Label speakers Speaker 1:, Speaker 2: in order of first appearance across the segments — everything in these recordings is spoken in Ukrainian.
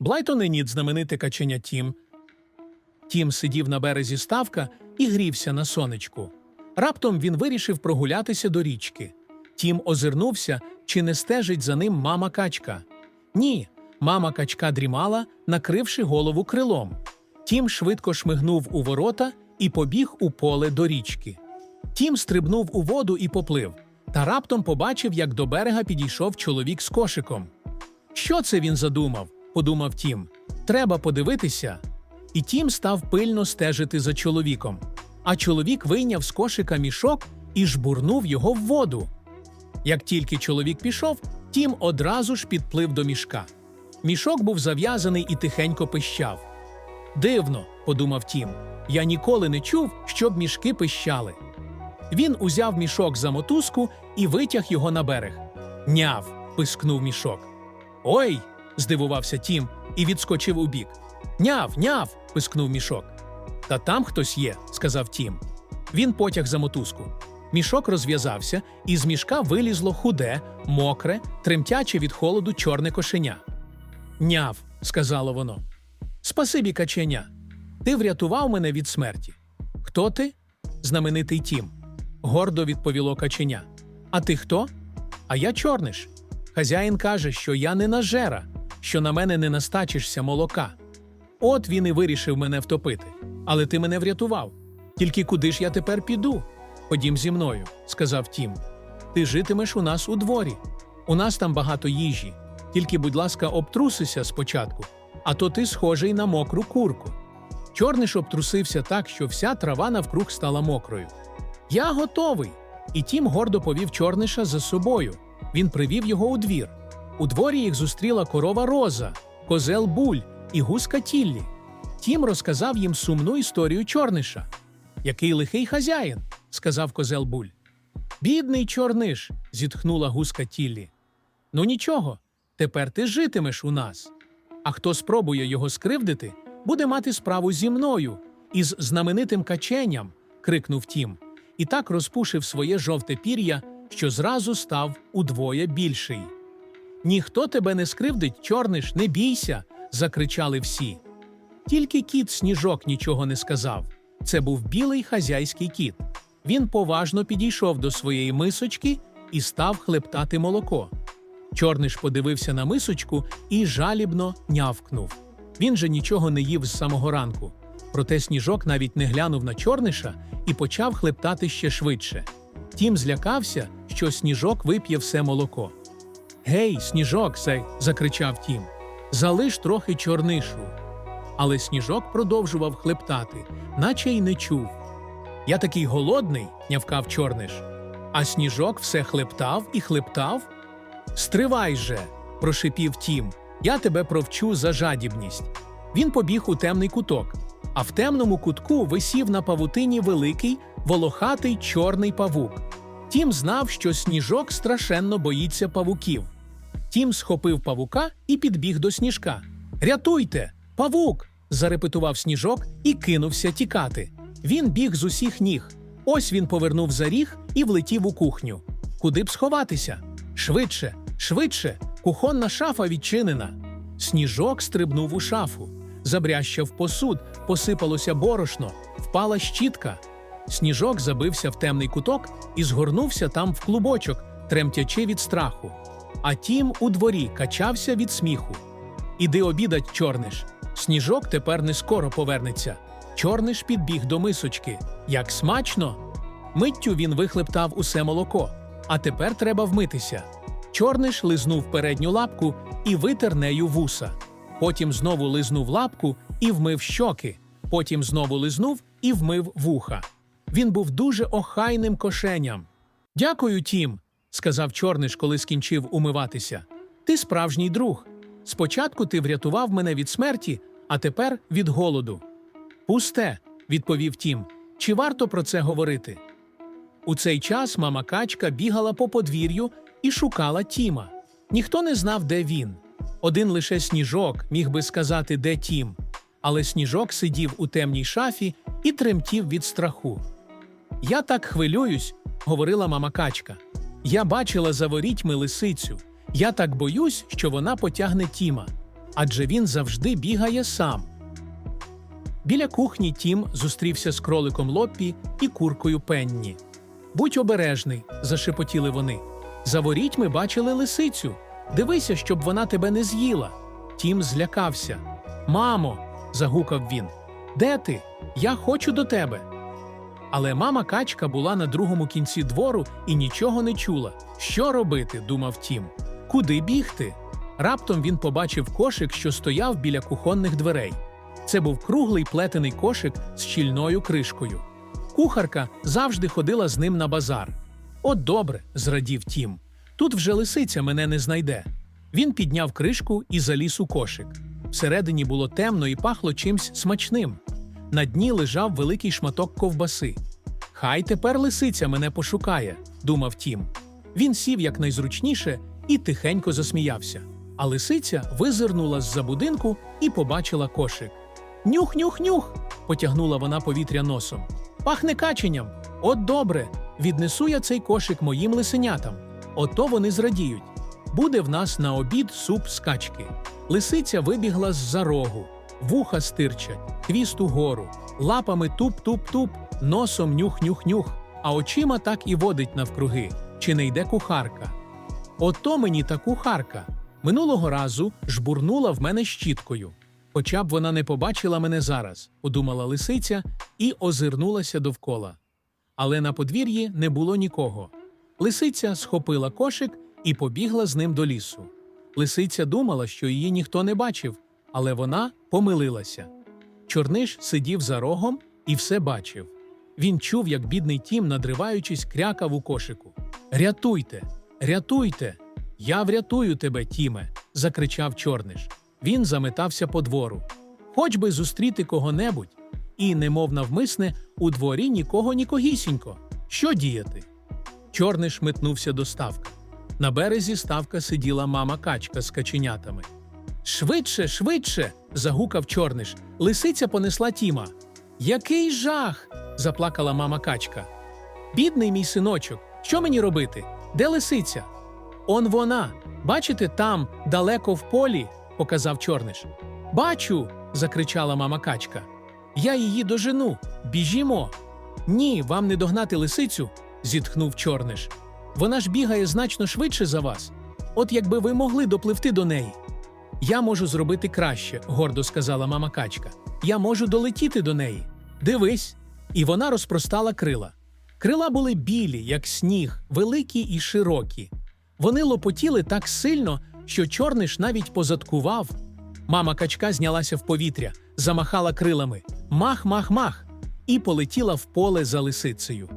Speaker 1: Блайтон і Нід знамените каченя Тім. Тім сидів на березі ставка і грівся на сонечку. Раптом він вирішив прогулятися до річки. Тім озирнувся, чи не стежить за ним мама качка. Ні, мама качка дрімала, накривши голову крилом. Тім швидко шмигнув у ворота і побіг у поле до річки. Тім стрибнув у воду і поплив, та раптом побачив, як до берега підійшов чоловік з кошиком. Що це він задумав? Подумав Тім. Треба подивитися. І Тім став пильно стежити за чоловіком. А чоловік вийняв з кошика мішок і жбурнув його в воду. Як тільки чоловік пішов, Тім одразу ж підплив до мішка. Мішок був зав'язаний і тихенько пищав. Дивно, подумав Тім. Я ніколи не чув, щоб мішки пищали. Він узяв мішок за мотузку і витяг його на берег. Няв. пискнув мішок. Ой. Здивувався Тім і відскочив убік. Няв, няв. пискнув мішок. Та там хтось є, сказав Тім. Він потяг за мотузку. Мішок розв'язався, і з мішка вилізло худе, мокре, тремтяче від холоду чорне кошеня. Няв, сказало воно. Спасибі, каченя. Ти врятував мене від смерті. Хто ти? Знаменитий Тім. Гордо відповіло каченя. А ти хто? А я чорниш. Хазяїн каже, що я не нажера, що на мене не настачишся молока. От він і вирішив мене втопити. Але ти мене врятував. Тільки куди ж я тепер піду? Ходім зі мною, сказав Тім. Ти житимеш у нас у дворі. У нас там багато їжі. Тільки, будь ласка, обтрусися спочатку, а то ти схожий на мокру курку. Чорниш обтрусився так, що вся трава навкруг стала мокрою. Я готовий. І Тім гордо повів чорниша за собою. Він привів його у двір. У дворі їх зустріла корова Роза, козел Буль і гуска Тіллі. Тім розказав їм сумну історію чорниша. Який лихий хазяїн, сказав козел Буль. Бідний чорниш, зітхнула гуска Тіллі. Ну нічого, тепер ти житимеш у нас. А хто спробує його скривдити, буде мати справу зі мною із знаменитим каченням, крикнув Тім, і так розпушив своє жовте пір'я, що зразу став удвоє більший. Ніхто тебе не скривдить, чорниш, не бійся, закричали всі. Тільки кіт сніжок нічого не сказав. Це був білий хазяйський кіт. Він поважно підійшов до своєї мисочки і став хлептати молоко. Чорниш подивився на мисочку і жалібно нявкнув. Він же нічого не їв з самого ранку. Проте сніжок навіть не глянув на чорниша і почав хлептати ще швидше. Тім злякався, що сніжок вип'є все молоко. Гей, сніжок, сей, закричав Тім. Залиш трохи чорнишу. Але сніжок продовжував хлептати, наче й не чув. Я такий голодний, нявкав чорниш. А сніжок все хлептав і хлептав. Стривай же, прошипів Тім. Я тебе провчу за жадібність. Він побіг у темний куток, а в темному кутку висів на павутині великий, волохатий чорний павук. Тім знав, що сніжок страшенно боїться павуків. Тім схопив павука і підбіг до сніжка. Рятуйте, павук! зарепетував сніжок і кинувся тікати. Він біг з усіх ніг. Ось він повернув за ріг і влетів у кухню. Куди б сховатися? Швидше, швидше, кухонна шафа відчинена. Сніжок стрибнув у шафу. Забрящав посуд, посипалося борошно, впала щітка. Сніжок забився в темний куток і згорнувся там в клубочок, тремтячи від страху. А тім у дворі качався від сміху. Іди обідать, чорниш. Сніжок тепер не скоро повернеться. Чорниш підбіг до мисочки. Як смачно! Миттю він вихлептав усе молоко. А тепер треба вмитися. Чорниш лизнув передню лапку і витер нею вуса. Потім знову лизнув лапку і вмив щоки. Потім знову лизнув і вмив вуха. Він був дуже охайним кошеням. Дякую, Тім, сказав Чорниш, коли скінчив умиватися. Ти справжній друг. Спочатку ти врятував мене від смерті, а тепер від голоду. Пусте, відповів Тім. Чи варто про це говорити? У цей час мама качка бігала по подвір'ю і шукала Тіма. Ніхто не знав, де він. Один лише сніжок міг би сказати, де Тім. Але сніжок сидів у темній шафі і тремтів від страху. Я так хвилююсь, говорила мама качка. Я бачила за ворітьми лисицю. Я так боюсь, що вона потягне Тіма. адже він завжди бігає сам. Біля кухні Тім зустрівся з кроликом Лоппі і куркою Пенні. Будь обережний, зашепотіли вони. За ворітьми бачили лисицю. Дивися, щоб вона тебе не з'їла. Тім злякався. Мамо, загукав він. Де ти? Я хочу до тебе. Але мама качка була на другому кінці двору і нічого не чула. Що робити? думав Тім. Куди бігти? Раптом він побачив кошик, що стояв біля кухонних дверей. Це був круглий плетений кошик з щільною кришкою. Кухарка завжди ходила з ним на базар. От добре, зрадів Тім. Тут вже лисиця мене не знайде. Він підняв кришку і заліз у кошик. Всередині було темно і пахло чимсь смачним. На дні лежав великий шматок ковбаси. Хай тепер лисиця мене пошукає, думав Тім. Він сів якнайзручніше і тихенько засміявся. А лисиця визирнула з-за будинку і побачила кошик. Нюх, нюх, нюх. потягнула вона повітря носом. Пахне каченням. От добре. Віднесу я цей кошик моїм лисенятам. Ото вони зрадіють. Буде в нас на обід суп з качки. Лисиця вибігла з-за рогу, вуха стирчать, хвіст угору, лапами туп-туп-туп, носом нюх-нюх-нюх, а очима так і водить навкруги. Чи не йде кухарка? Ото мені та кухарка. Минулого разу жбурнула в мене щіткою. Хоча б вона не побачила мене зараз, подумала лисиця і озирнулася довкола. Але на подвір'ї не було нікого. Лисиця схопила кошик і побігла з ним до лісу. Лисиця думала, що її ніхто не бачив, але вона помилилася. Чорниш сидів за рогом і все бачив. Він чув, як бідний тім, надриваючись, крякав у кошику. Рятуйте, рятуйте! Я врятую тебе, Тіме. закричав Чорниш. Він заметався по двору. Хоч би зустріти кого-небудь, і, немов навмисне, у дворі нікого нікогісінько. Що діяти? Чорниш метнувся до ставка. На березі ставка сиділа мама качка з каченятами. Швидше, швидше. загукав чорниш. Лисиця понесла Тіма. Який жах. заплакала мама качка. Бідний мій синочок, що мені робити? Де лисиця? Он вона. Бачите, там, далеко в полі, показав чорниш. Бачу. закричала мама качка. Я її дожену. Біжімо. Ні, вам не догнати лисицю, зітхнув чорниш. Вона ж бігає значно швидше за вас. От якби ви могли допливти до неї. Я можу зробити краще, гордо сказала мама качка. Я можу долетіти до неї. Дивись. І вона розпростала крила. Крила були білі, як сніг, великі і широкі. Вони лопотіли так сильно, що чорниш навіть позадкував. Мама качка знялася в повітря, замахала крилами мах, мах, мах, і полетіла в поле за лисицею.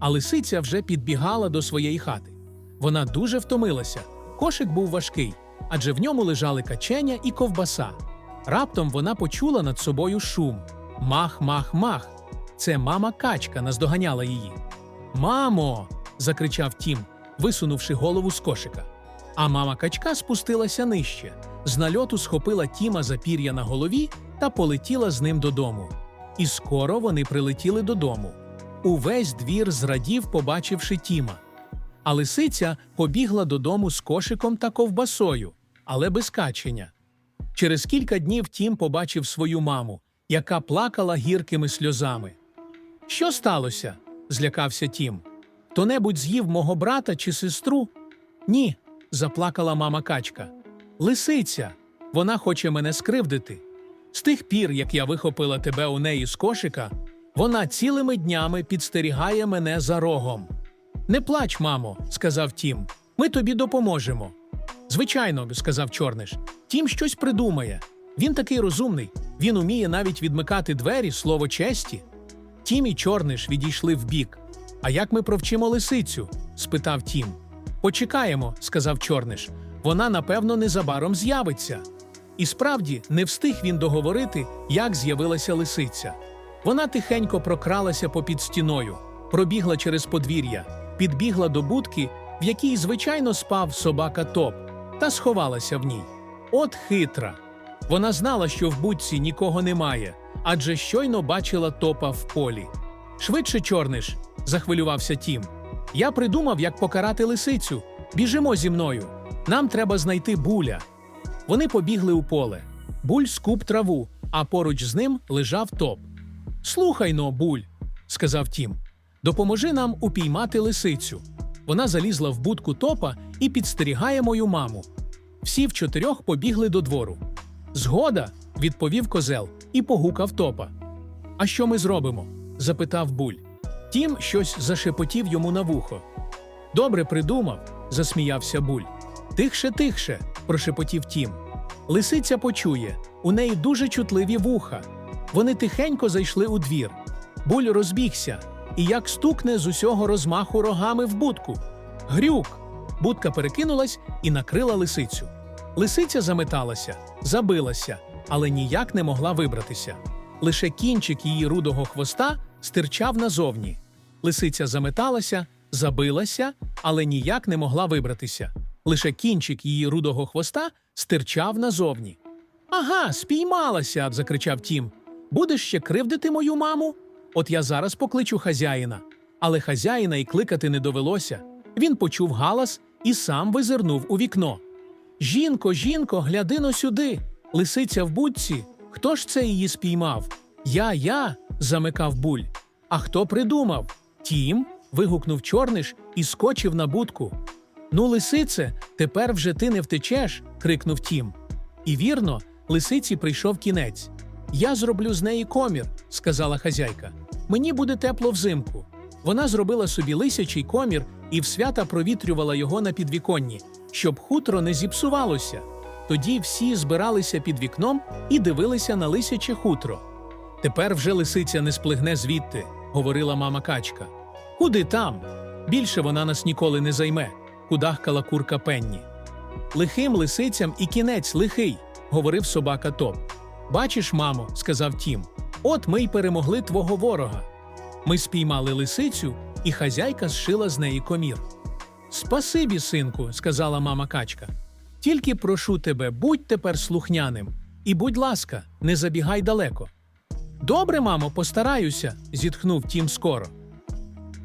Speaker 1: А лисиця вже підбігала до своєї хати. Вона дуже втомилася. Кошик був важкий, адже в ньому лежали каченя і ковбаса. Раптом вона почула над собою шум: Мах, мах, мах. Це мама качка наздоганяла її. Мамо. закричав Тім, висунувши голову з кошика. А мама качка спустилася нижче, з нальоту схопила Тіма за пір'я на голові та полетіла з ним додому. І скоро вони прилетіли додому. Увесь двір зрадів, побачивши Тіма. А лисиця побігла додому з кошиком та ковбасою, але без качення. Через кілька днів Тім побачив свою маму, яка плакала гіркими сльозами. Що сталося? злякався Тім. Хто небудь з'їв мого брата чи сестру? Ні, заплакала мама качка. Лисиця, вона хоче мене скривдити. З тих пір, як я вихопила тебе у неї з кошика, вона цілими днями підстерігає мене за рогом. Не плач, мамо, сказав Тім. Ми тобі допоможемо. Звичайно, сказав Чорниш. Тім щось придумає. Він такий розумний, він уміє навіть відмикати двері слово честі. Тім і Чорниш відійшли вбік. А як ми провчимо лисицю? спитав Тім. Почекаємо, сказав Чорниш. Вона, напевно, незабаром з'явиться. І справді не встиг він договорити, як з'явилася лисиця. Вона тихенько прокралася попід стіною, пробігла через подвір'я, підбігла до будки, в якій звичайно спав собака топ, та сховалася в ній. От хитра. Вона знала, що в будці нікого немає, адже щойно бачила топа в полі. Швидше, чорниш, захвилювався Тім. Я придумав, як покарати лисицю. Біжимо зі мною. Нам треба знайти буля. Вони побігли у поле. Буль скуп траву, а поруч з ним лежав топ. Слухай но, буль, сказав Тім, допоможи нам упіймати лисицю. Вона залізла в будку топа і підстерігає мою маму. Всі в чотирьох побігли до двору. Згода, відповів козел і погукав топа. А що ми зробимо? запитав буль. Тім щось зашепотів йому на вухо. Добре придумав, засміявся буль. Тихше, тихше, прошепотів Тім. Лисиця почує, у неї дуже чутливі вуха. Вони тихенько зайшли у двір. Буль розбігся, і як стукне з усього розмаху рогами в будку. Грюк! Будка перекинулась і накрила лисицю. Лисиця заметалася, забилася, але ніяк не могла вибратися. Лише кінчик її рудого хвоста стирчав назовні. Лисиця заметалася, забилася, але ніяк не могла вибратися. Лише кінчик її рудого хвоста стирчав назовні. Ага, спіймалася. закричав Тім. Будеш ще кривдити мою маму? От я зараз покличу хазяїна. Але хазяїна й кликати не довелося. Він почув галас і сам визирнув у вікно. Жінко, жінко, гляди но сюди. Лисиця в будці. Хто ж це її спіймав? Я, я. замикав буль. А хто придумав? Тім. вигукнув чорниш і скочив на будку. Ну, лисице, тепер вже ти не втечеш. крикнув Тім. І вірно, лисиці прийшов кінець. Я зроблю з неї комір, сказала хазяйка. Мені буде тепло взимку. Вона зробила собі лисячий комір і в свята провітрювала його на підвіконні, щоб хутро не зіпсувалося. Тоді всі збиралися під вікном і дивилися на лисяче хутро. Тепер вже лисиця не сплигне звідти, говорила мама качка. Куди там? Більше вона нас ніколи не займе, кудахкала курка Пенні. Лихим лисицям і кінець лихий, говорив собака Топ. Бачиш, мамо, сказав Тім, от ми й перемогли твого ворога. Ми спіймали лисицю, і хазяйка зшила з неї комір. Спасибі, синку, сказала мама качка. Тільки прошу тебе, будь тепер слухняним, і будь ласка, не забігай далеко. Добре, мамо, постараюся, зітхнув Тім скоро.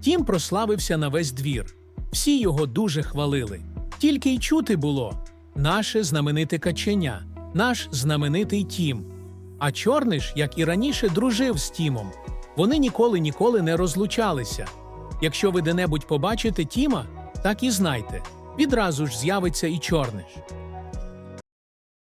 Speaker 1: Тім прославився на весь двір. Всі його дуже хвалили. Тільки й чути було наше знамените каченя, наш знаменитий Тім. А Чорниш, як і раніше, дружив з Тімом. Вони ніколи ніколи не розлучалися. Якщо ви де-небудь побачите Тіма, так і знайте, відразу ж з'явиться і Чорниш.